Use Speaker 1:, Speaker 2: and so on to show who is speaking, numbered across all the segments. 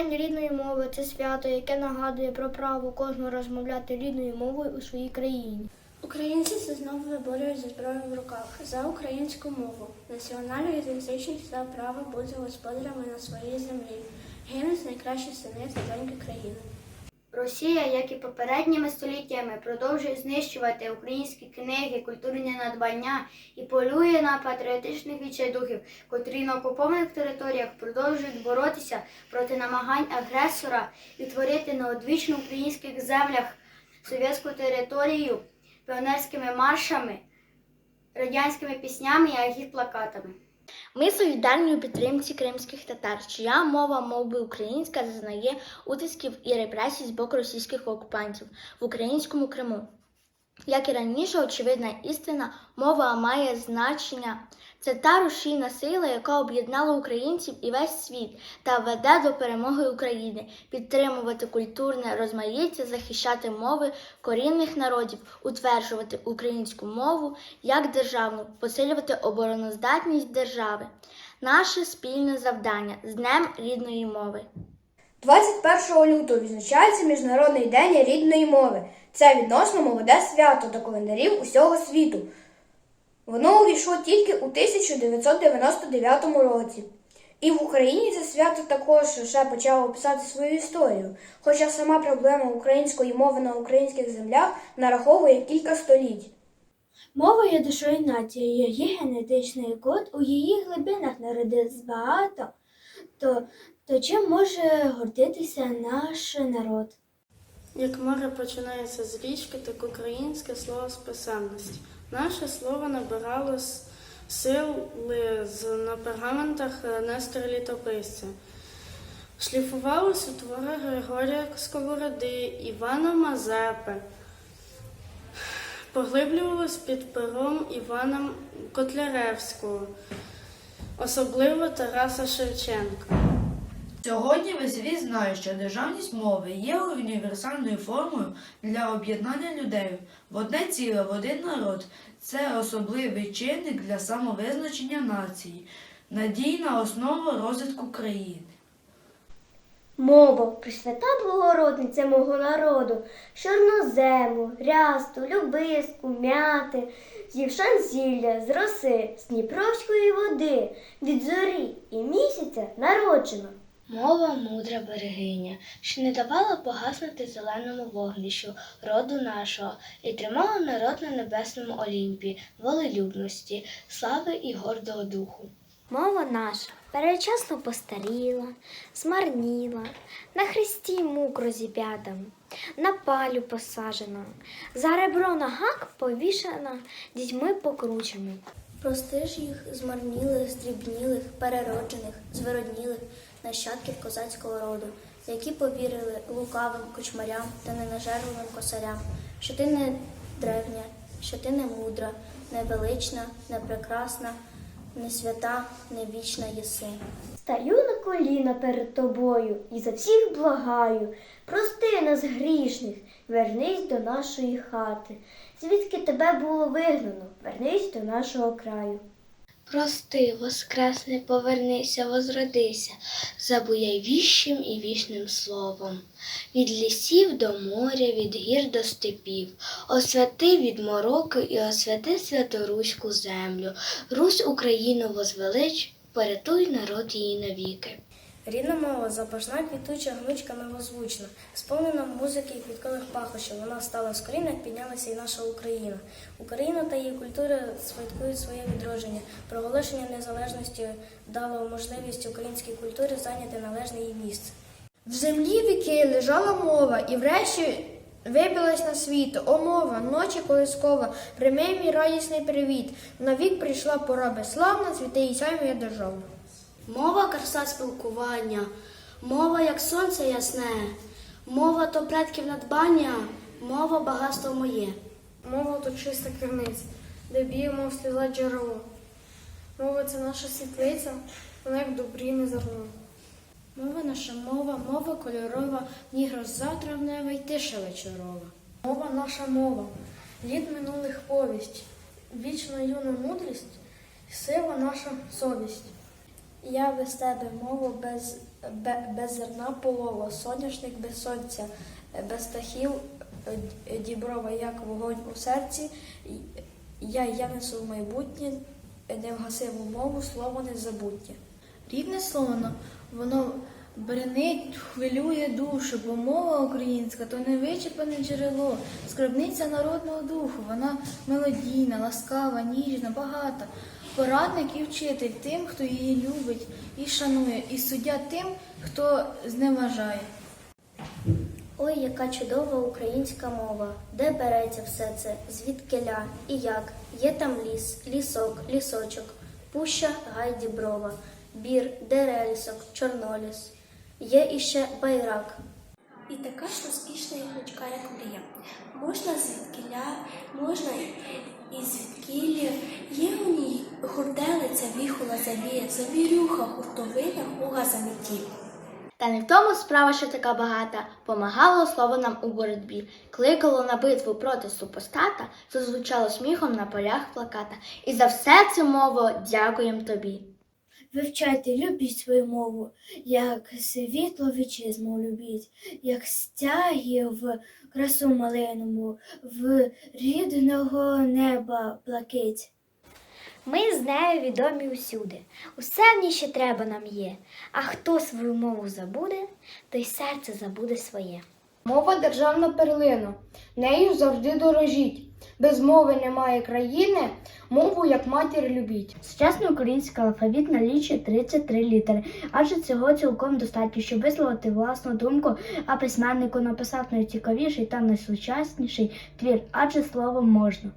Speaker 1: День рідної мови це свято, яке нагадує про право кожного розмовляти рідною мовою у своїй країні.
Speaker 2: Українці це знову виборюють зі зброєю в руках за українську мову, національну ідентичність та право бути господарями на своїй землі. Гинуть найкращі сини та країни.
Speaker 1: Росія, як і попередніми століттями, продовжує знищувати українські книги, культурні надбання і полює на патріотичних відчайдухів, котрі на окупованих територіях продовжують боротися проти намагань агресора відтворити на одвічно українських землях совєтську територію піонерськими маршами, радянськими піснями і агітплакатами. Ми солідарні у підтримці кримських татар, чия мова, мов би українська, зазнає утисків і репресій з боку російських окупантів в українському Криму. Як і раніше, очевидна істина, мова має значення. Це та рушійна сила, яка об'єднала українців і весь світ та веде до перемоги України, підтримувати культурне розмаїття, захищати мови корінних народів, утверджувати українську мову як державну, посилювати обороноздатність держави. Наше спільне завдання з Днем рідної мови.
Speaker 3: 21 лютого відзначається Міжнародний день рідної мови. Це відносно молоде свято до календарів усього світу. Воно увійшло тільки у 1999 році. І в Україні це свято також ще почало писати свою історію, хоча сама проблема української мови на українських землях нараховує кілька століть.
Speaker 2: Мова є душою нації, її генетичний код у її глибинах народилось багато. То, то чим може гордитися наш народ?
Speaker 4: Як море починається з річки, так українське слово з. Наше слово набирало сили на пергаментах е, Нестора Літописця. Шліфувалось у твори Григорія Сковороди, Івана Мазепи. Поглиблювалось під пером Івана Котляревського, особливо Тараса Шевченка.
Speaker 5: Сьогодні весь світ знає, що державність мови є універсальною формою для об'єднання людей в одне ціле, в один народ. Це особливий чинник для самовизначення нації, надійна основа розвитку країни.
Speaker 1: Мова, Пресвята Богородниця мого народу, чорнозему, рясту, любиску, мяти, зівшан зілля, з роси, з Дніпровської води, від зорі і місяця народжена.
Speaker 6: Мова мудра берегиня, що не давала погаснути зеленому вогнищу роду нашого і тримала народ на небесному Олімпі, волелюбності, слави і гордого духу.
Speaker 7: Мова наша перечасно постаріла, змарніла, на хресті мук розіп'ята, на палю посаджена, за ребро на гак повішена дітьми покрученими.
Speaker 2: Прости ж їх змарнілих, здрібнілих, перероджених, звироднілих нащадків козацького роду, які повірили лукавим кочмарям та ненажерливим косарям, що ти не древня, що ти не мудра, не велична, не прекрасна, не свята, не вічна єси.
Speaker 1: Стаю на коліна перед тобою і за всіх благаю. Прости нас грішних, вернись до нашої хати. Звідки тебе було вигнано, вернись до нашого краю.
Speaker 6: Прости, воскресни, повернися, возродися, забуяй віщим і вічним словом. Від лісів до моря, від гір до степів, освяти від мороки і освяти святоруську землю, Русь Україну возвелич, порятуй народ її навіки.
Speaker 2: Рідна мова запашна, квітуча, гнучка, милозвучна, сповнена музики і квіткових пахощів. Вона стала з колін, як піднялася і наша Україна. Україна та її культура святкують своє відродження. Проголошення незалежності дало можливість українській культурі зайняти належне їй місце.
Speaker 3: В землі віки лежала мова, і врешті вибилась на світ. О, мова, ночі колискова, прийми мій радісний привіт. Навік прийшла пора безславна, і сяй моя держава.
Speaker 4: Мова краса спілкування, мова як сонце ясне, мова то предків надбання, мова багатство моє.
Speaker 3: Мова то чиста криниця, де б'є, мов сльоза джерело. Мова це наша світлиця, вона як добріне зерно.
Speaker 4: Мова наша мова, мова кольорова, ні гроза травнева й тиша вечорова.
Speaker 3: Мова наша мова, літ минулих повість, вічна юна мудрість, сила наша совість.
Speaker 8: Я без тебе мову без, бе- без зерна полова, соняшник без сонця, без птахів е, діброва, як вогонь у серці. Я, я несу в майбутнє невгасиму мову, слово незабутнє.
Speaker 9: Рідне слово, воно бренить, хвилює душу, бо мова українська то невичерпане джерело, скарбниця народного духу. Вона мелодійна, ласкава, ніжна, багата. Порадник і вчитель тим, хто її любить і шанує, і суддя тим, хто зневажає.
Speaker 8: Ой, яка чудова українська мова, де береться все це, звідкиля і як. Є там ліс, лісок, лісочок, пуща, гай діброва, бір, дерелісок, чорноліс. Є іще байрак. І така ж розкішна ігрочка, як мрія. Можна звідкиля, можна і звідкілі. Є у ній хурделиця, віхола завіє, завірюха, хуртовина, хуга заметіль.
Speaker 10: Та не в тому справа, що така багата, помагало слово нам у боротьбі, кликало на битву проти супостата, зазвучало сміхом на полях плаката. І за все це мову дякуєм тобі.
Speaker 11: Вивчайте, любіть свою мову, як світло вітчизну любіть, як стяги в красу малиному, в рідного неба блакить.
Speaker 7: Ми з нею відомі усюди. Усе в ній ще треба нам є. А хто свою мову забуде, той серце забуде своє.
Speaker 12: Мова державна перлина, нею завжди дорожіть. Без мови немає країни, мову як матір любіть.
Speaker 10: Сучасний український алфавіт налічує 33 літери, адже цього цілком достатньо, щоб висловити власну думку, а письменнику написав найцікавіший та найсучасніший твір, адже словом можна.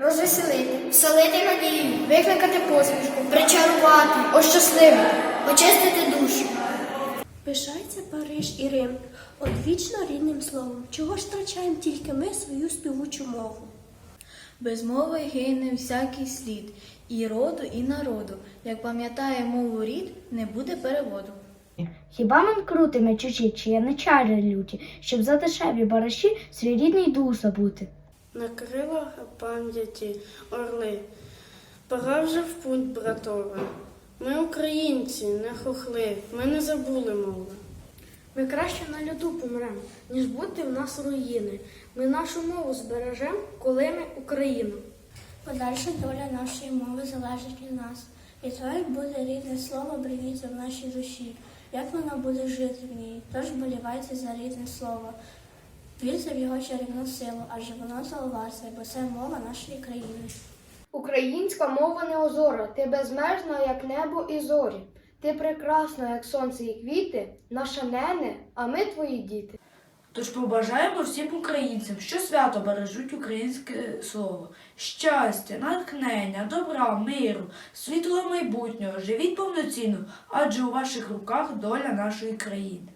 Speaker 13: Розвеселити, вселити надію, викликати посмішку, причарувати, ощасливити, очистити душу.
Speaker 8: Пишається Париж і Рим, одвічно рідним словом. Чого ж втрачаємо тільки ми свою співучу мову?
Speaker 9: Без мови гине всякий слід, і роду, і народу. Як пам'ятає мову рід, не буде переводу.
Speaker 10: Хіба нам крутиме чужі, чи є не чари люті, щоб за дешеві бараші свій рідний дух забути?
Speaker 4: На крилах пам'яті орли. Пора вже в путь, братове. Ми українці, не хохли, ми не забули мови.
Speaker 11: Ми краще на льоду помремо, ніж бути в нас руїни. Ми нашу мову збережемо, коли ми Україна.
Speaker 8: Подальша доля нашої мови залежить від нас. І то, як буде рідне слово, бриється в нашій душі, як воно буде жити в ній. Тож болівайте за рідне слово. Вірте в його чарівну силу, адже воно заловаться, бо це мова нашої країни.
Speaker 12: Українська мова не озора, ти безмежна, як небо і зорі. Ти прекрасна, як сонце і квіти, наша нене, а ми твої діти.
Speaker 5: Тож побажаємо всім українцям, що свято бережуть українське слово, щастя, натхнення, добра, миру, світлого майбутнього, живіть повноцінно, адже у ваших руках доля нашої країни.